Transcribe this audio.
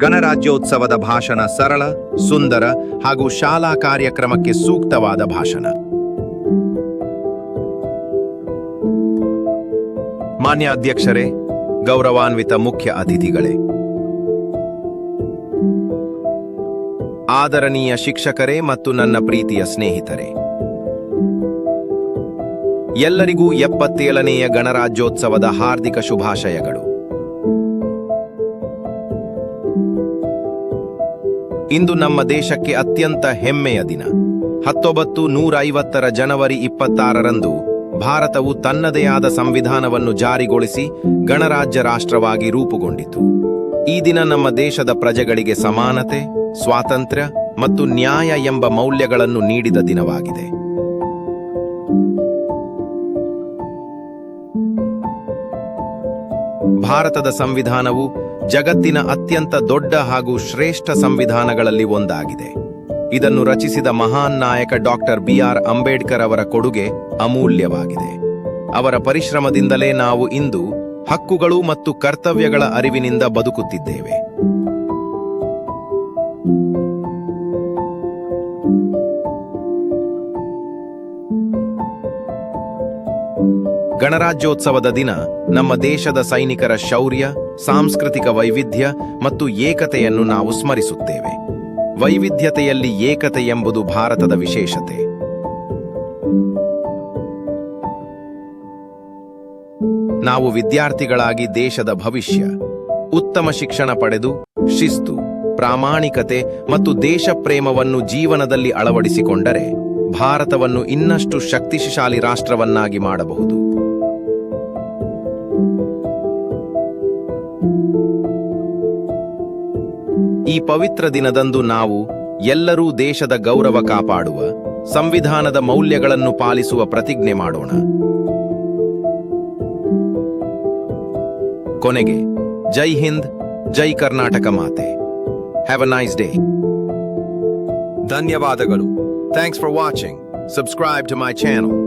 ಗಣರಾಜ್ಯೋತ್ಸವದ ಭಾಷಣ ಸರಳ, ಸುಂದರ ಹಾಗೂ ಶಾಲಾ ಕಾರ್ಯಕ್ರಮಕ್ಕೆ ಸೂಕ್ತವಾದ ಭಾಷಣ. ಮಾನ್ಯ ಅಧ್ಯಕ್ಷರೇ ಗೌರವಾನ್ವಿತ ಮುಖ್ಯ ಅತಿಥಿಗಳೇ. ಆದರಣೀಯ ಶಿಕ್ಷಕರೇ ಮತ್ತು ನನ್ನ ಪ್ರೀತಿಯ ಸ್ನೇಹಿತರೇ. ಎಲ್ಲರಿಗೂ ಎಪ್ಪತ್ತೇಳನೆಯ ಗಣರಾಜ್ಯೋತ್ಸವದ ಹಾರ್ದಿಕ ಶುಭಾಶಯಗಳು. ಇಂದು ನಮ್ಮ ದೇಶಕ್ಕೆ ಅತ್ಯಂತ ಹೆಮ್ಮೆಯ ದಿನ. ಹತ್ತೊಂಬತ್ತು ನೂರ ಐವತ್ತರ ಜನವರಿ ಇಪ್ಪತ್ತಾರರಂದು ಭಾರತವು ತನ್ನದೇ ಆದ ಸಂವಿಧಾನವನ್ನು ಜಾರಿಗೊಳಿಸಿ ಗಣರಾಜ್ಯ ರಾಷ್ಟ್ರವಾಗಿ ರೂಪುಗೊಂಡಿತು. ಈ ದಿನ ನಮ್ಮ ದೇಶದ ಪ್ರಜೆಗಳಿಗೆ ಸಮಾನತೆ, ಸ್ವಾತಂತ್ರ್ಯ ಮತ್ತು ನ್ಯಾಯ ಎಂಬ ಮೌಲ್ಯಗಳನ್ನು ನೀಡಿದ ದಿನವಾಗಿದೆ. ಭಾರತದ ಸಂವಿಧಾನವು ಜಗತ್ತಿನ ಅತ್ಯಂತ ದೊಡ್ಡ ಹಾಗೂ ಶ್ರೇಷ್ಠ ಸಂವಿಧಾನಗಳಲ್ಲಿ ಒಂದಾಗಿದೆ. ಇದನ್ನು ರಚಿಸಿದ ಮಹಾನ್ ನಾಯಕ ಡಾಕ್ಟರ್ ಬಿಆರ್ ಅಂಬೇಡ್ಕರ್ ಅವರ ಕೊಡುಗೆ ಅಮೂಲ್ಯವಾಗಿದೆ. ಅವರ ಪರಿಶ್ರಮದಿಂದಲೇ ನಾವು ಇಂದು ಹಕ್ಕುಗಳು ಮತ್ತು ಕರ್ತವ್ಯಗಳ ಅರಿವಿನಿಂದ ಬದುಕುತ್ತಿದ್ದೇವೆ. ಗಣರಾಜ್ಯೋತ್ಸವದ ದಿನ ನಮ್ಮ ದೇಶದ ಸೈನಿಕರ ಶೌರ್ಯ, ಸಾಂಸ್ಕೃತಿಕ ವೈವಿಧ್ಯ ಮತ್ತು ಏಕತೆಯನ್ನು ನಾವು ಸ್ಮರಿಸುತ್ತೇವೆ. ವೈವಿಧ್ಯತೆಯಲ್ಲಿ ಏಕತೆ ಎಂಬುದು ಭಾರತದ ವಿಶೇಷತೆ. ನಾವು ವಿದ್ಯಾರ್ಥಿಗಳಾಗಿ ದೇಶದ ಭವಿಷ್ಯ, ಉತ್ತಮ ಶಿಕ್ಷಣ ಪಡೆದು, ಶಿಸ್ತು, ಪ್ರಾಮಾಣಿಕತೆ ಮತ್ತು ದೇಶಪ್ರೇಮವನ್ನು ಜೀವನದಲ್ಲಿ ಅಳವಡಿಸಿಕೊಂಡರೆ ಭಾರತವನ್ನು ಇನ್ನಷ್ಟು ಶಕ್ತಿಶಾಲಿ ರಾಷ್ಟ್ರವನ್ನಾಗಿ ಮಾಡಬಹುದು. ಈ ಪವಿತ್ರ ದಿನದಂದು ನಾವು ಎಲ್ಲರೂ ದೇಶದ ಗೌರವ ಕಾಪಾಡುವ, ಸಂವಿಧಾನದ ಮೌಲ್ಯಗಳನ್ನು ಪಾಲಿಸುವ ಪ್ರತಿಜ್ಞೆ ಮಾಡೋಣ. ಕೊನೆಗೆ, ಜೈ ಹಿಂದ್, ಜೈ ಕರ್ನಾಟಕ ಮಾತೆ. ಹ್ಯಾವ್ ಅ ನೈಸ್ ಡೇ ಧನ್ಯವಾದಗಳು. Thanks for watching subscribe to my channel